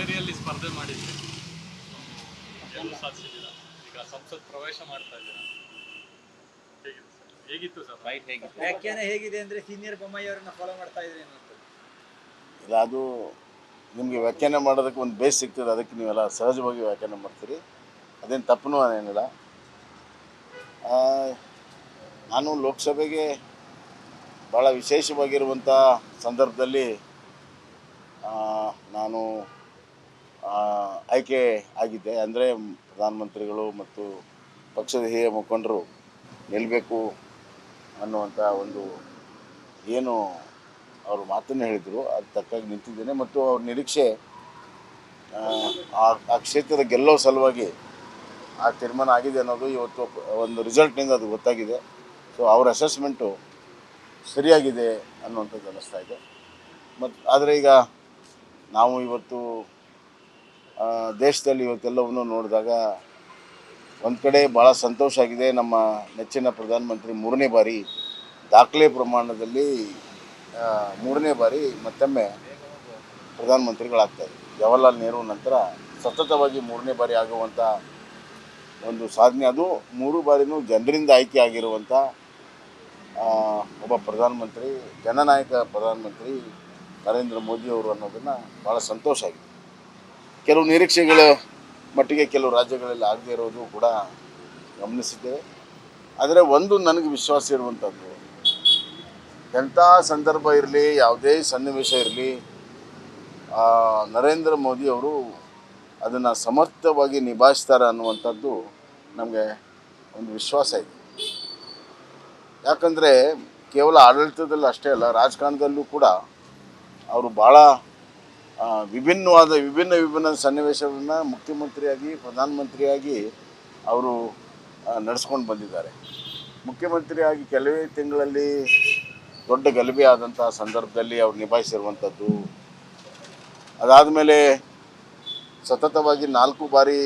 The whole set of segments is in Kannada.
ಹಾವೇರಿಯಲ್ಲಿ ಸ್ಪರ್ಧೆ ಮಾಡಿದ್ವಿ. ಗೆಲುವು ಸಾಧಿಸಿದ್ದೀರಾ ಈಗ ಸಂಸತ್ ಪ್ರವೇಶ ಮಾಡ್ತಾ ಇದ್ದೀರಾ. ಹೇಗಿತ್ತು ಸರ್? ಹೇಗಿತ್ತು ಸರ್? ಫೈಟ್ ಹೇಗಿತ್ತು? ವ್ಯಾಖ್ಯಾನ ಹೇಗಿದೆ ಅಂದ್ರೆ ಸೀನಿಯರ್ ಬೊಮ್ಮಾಯಿ ಅವರನ್ನ ಫಾಲೋ ಮಾಡ್ತಾ ಇದ್ರಿ ಅನ್ನೋದು ಇಲ್ಲ ಅದು ನಿಮಗೆ ವ್ಯಾಖ್ಯಾನ ಮಾಡೋದಕ್ಕೆ ಒಂದು ಬೇಸ್ ಸಿಗ್ತದೆ. ಅದಕ್ಕೆ ನೀವೆಲ್ಲ ಸಹಜವಾಗಿ ವ್ಯಾಖ್ಯಾನ ಮಾಡ್ತೀರಿ. ಅದೇನು ತಪ್ಪು ಏನಿಲ್ಲ. ಆ, ನಾನು ಲೋಕಸಭೆಗೆ ಭಾಳ ವಿಶೇಷವಾಗಿರುವಂಥ ಸಂದರ್ಭದಲ್ಲಿ ಆ, ನಾನು ಆಯ್ಕೆ ಆಗಿದೆ. ಅಂದರೆ ಪ್ರಧಾನಮಂತ್ರಿಗಳು ಮತ್ತು ಪಕ್ಷದ ಹಿರಿಯ ಮುಖಂಡರು ನಿಲ್ಲಬೇಕು ಅನ್ನುವಂಥ ಒಂದು ಏನು ಅವರು ಮಾತನ್ನು ಹೇಳಿದರು. ಅದು ತಕ್ಕಾಗಿ ನಿಂತಿದ್ದೇನೆ. ಮತ್ತು ಅವ್ರ ನಿರೀಕ್ಷೆ ಆ, ಕ್ಷೇತ್ರದ ಗೆಲ್ಲೋ ಸಲುವಾಗಿ ಆ ತೀರ್ಮಾನ ಆಗಿದೆ ಅನ್ನೋದು ಇವತ್ತು ಒಂದು ರಿಸಲ್ಟ್ನಿಂದ ಅದು ಗೊತ್ತಾಗಿದೆ. ಸೊ ಅವ್ರ ಅಸೆಸ್ಮೆಂಟು ಸರಿಯಾಗಿದೆ ಅನ್ನುವಂಥದ್ದು ಅನ್ನಿಸ್ತಾ ಇದೆ. ಮತ್ತು ಆದರೆ ಈಗ ನಾವು ಇವತ್ತು ದೇಶದಲ್ಲಿ ಇವತ್ತೆಲ್ಲವನ್ನು ನೋಡಿದಾಗ ಒಂದು ಕಡೆ ಭಾಳ ಸಂತೋಷ ಆಗಿದೆ. ನಮ್ಮ ನೆಚ್ಚಿನ ಪ್ರಧಾನಮಂತ್ರಿ ಮೂರನೇ ಬಾರಿ ದಾಖಲೆ ಪ್ರಮಾಣದಲ್ಲಿ ಮೂರನೇ ಬಾರಿ ಮತ್ತೊಮ್ಮೆ ಪ್ರಧಾನಮಂತ್ರಿಗಳಾಗ್ತಾರೆ ಜವಾಹರ್ಲಾಲ್ ನೆಹರು ನಂತರ ಸತತವಾಗಿ ಮೂರನೇ ಬಾರಿ ಆಗುವಂಥ ಒಂದು ಸಾಧನೆ. ಅದು ಮೂರು ಬಾರಿನೂ ಜನರಿಂದ ಆಯ್ಕೆ ಆಗಿರುವಂಥ ಒಬ್ಬ ಪ್ರಧಾನಮಂತ್ರಿ, ಜನನಾಯಕ ಪ್ರಧಾನಮಂತ್ರಿ ನರೇಂದ್ರ ಮೋದಿ ಅವರು ಅನ್ನೋದನ್ನು ಭಾಳ ಸಂತೋಷ ಆಗಿದೆ. ಕೆಲವು ನಿರೀಕ್ಷೆಗಳ ಮಟ್ಟಿಗೆ ಕೆಲವು ರಾಜ್ಯಗಳಲ್ಲಿ ಆಗದೇ ಇರೋದು ಕೂಡ ಗಮನಿಸಿದ್ದೇವೆ. ಆದರೆ ಒಂದು ನನಗೆ ವಿಶ್ವಾಸ ಇರುವಂಥದ್ದು, ಎಂಥ ಸಂದರ್ಭ ಇರಲಿ, ಯಾವುದೇ ಸನ್ನಿವೇಶ ಇರಲಿ ನರೇಂದ್ರ ಮೋದಿ ಅವರು ಅದನ್ನು ಸಮರ್ಥವಾಗಿ ನಿಭಾಯಿಸ್ತಾರೆ ಅನ್ನುವಂಥದ್ದು ನಮಗೆ ಒಂದು ವಿಶ್ವಾಸ ಇದೆ. ಯಾಕಂದರೆ ಕೇವಲ ಆಡಳಿತದಲ್ಲಿ ಅಷ್ಟೇ ಅಲ್ಲ, ರಾಜಕಾರಣದಲ್ಲೂ ಕೂಡ ಅವರು ಭಾಳ ವಿಭಿನ್ನವಾದ, ವಿಭಿನ್ನ ವಿಭಿನ್ನ ಸನ್ನಿವೇಶವನ್ನು ಮುಖ್ಯಮಂತ್ರಿಯಾಗಿ, ಪ್ರಧಾನಮಂತ್ರಿಯಾಗಿ ಅವರು ನಡೆಸ್ಕೊಂಡು ಬಂದಿದ್ದಾರೆ. ಮುಖ್ಯಮಂತ್ರಿಯಾಗಿ ಕೆಲವೇ ತಿಂಗಳಲ್ಲಿ ದೊಡ್ಡ ಗಲಭೆ ಆದಂಥ ಸಂದರ್ಭದಲ್ಲಿ ಅವ್ರು ನಿಭಾಯಿಸಿರುವಂಥದ್ದು. ಅದಾದಮೇಲೆ ಸತತವಾಗಿ ನಾಲ್ಕು ಬಾರಿ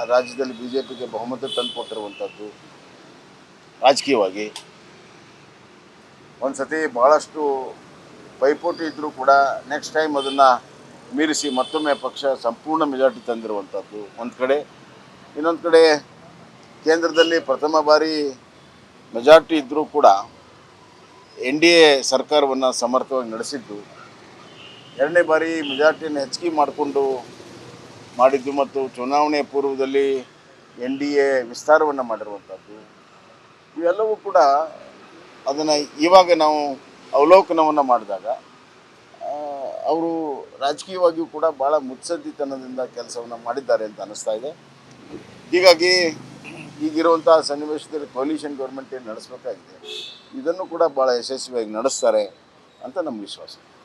ಆ ರಾಜ್ಯದಲ್ಲಿ ಬಿ ಜೆ ಪಿಗೆ ಬಹುಮತ ತಂದುಕೊಟ್ಟಿರುವಂಥದ್ದು. ರಾಜಕೀಯವಾಗಿ. ಒಂದು ಸತಿ ಭಾಳಷ್ಟು ಪೈಪೋಟಿ ಇದ್ದರೂ ಕೂಡ ನೆಕ್ಸ್ಟ್ ಟೈಮ್ ಅದನ್ನು ಮೀರಿಸಿ ಮತ್ತೊಮ್ಮೆ ಪಕ್ಷ ಸಂಪೂರ್ಣ ಮೆಜಾರಿಟಿ ತಂದಿರುವಂಥದ್ದು ಒಂದು ಕಡೆ, ಇನ್ನೊಂದು ಕಡೆ ಕೇಂದ್ರದಲ್ಲಿ ಪ್ರಥಮ ಬಾರಿ ಮೆಜಾರಿಟಿ ಇದ್ದರೂ ಕೂಡ ಎನ್ ಡಿ ಎ ಸರ್ಕಾರವನ್ನು ಸಮರ್ಥವಾಗಿ ನಡೆಸಿದ್ದು. ಎರಡನೇ ಬಾರಿ ಮೆಜಾರಿಟಿಯನ್ನು ಹೆಚ್ಚಿಗೆ ಮಾಡಿಕೊಂಡು ಮಾಡಿದ್ದು ಮತ್ತು ಚುನಾವಣೆ ಪೂರ್ವದಲ್ಲಿ ಎನ್ ಡಿ ಎ ವಿಸ್ತಾರವನ್ನು ಮಾಡಿರುವಂಥದ್ದು ಇವೆಲ್ಲವೂ ಕೂಡ ಅದನ್ನು ಇವಾಗ ನಾವು ಅವಲೋಕನವನ್ನು ಮಾಡಿದಾಗ ಅವರು ರಾಜಕೀಯವಾಗಿಯೂ ಕೂಡ ಭಾಳ ಮುತ್ಸದ್ದಿತನದಿಂದ ಕೆಲಸವನ್ನು ಮಾಡಿದ್ದಾರೆ ಅಂತ ಅನ್ನಿಸ್ತಾ ಇದೆ. ಹೀಗಾಗಿ ಈಗಿರುವಂಥ ಸನ್ನಿವೇಶದಲ್ಲಿ ಕೊಲ್ಯೂಷನ್ ಗೌರ್ಮೆಂಟ್ ಏನು ನಡೆಸಬೇಕಾಗಿದೆ? ಇದನ್ನು ಕೂಡ ಭಾಳ ಯಶಸ್ವಿಯಾಗಿ ನಡೆಸ್ತಾರೆ ಅಂತ ನಮ್ಮ ವಿಶ್ವಾಸ.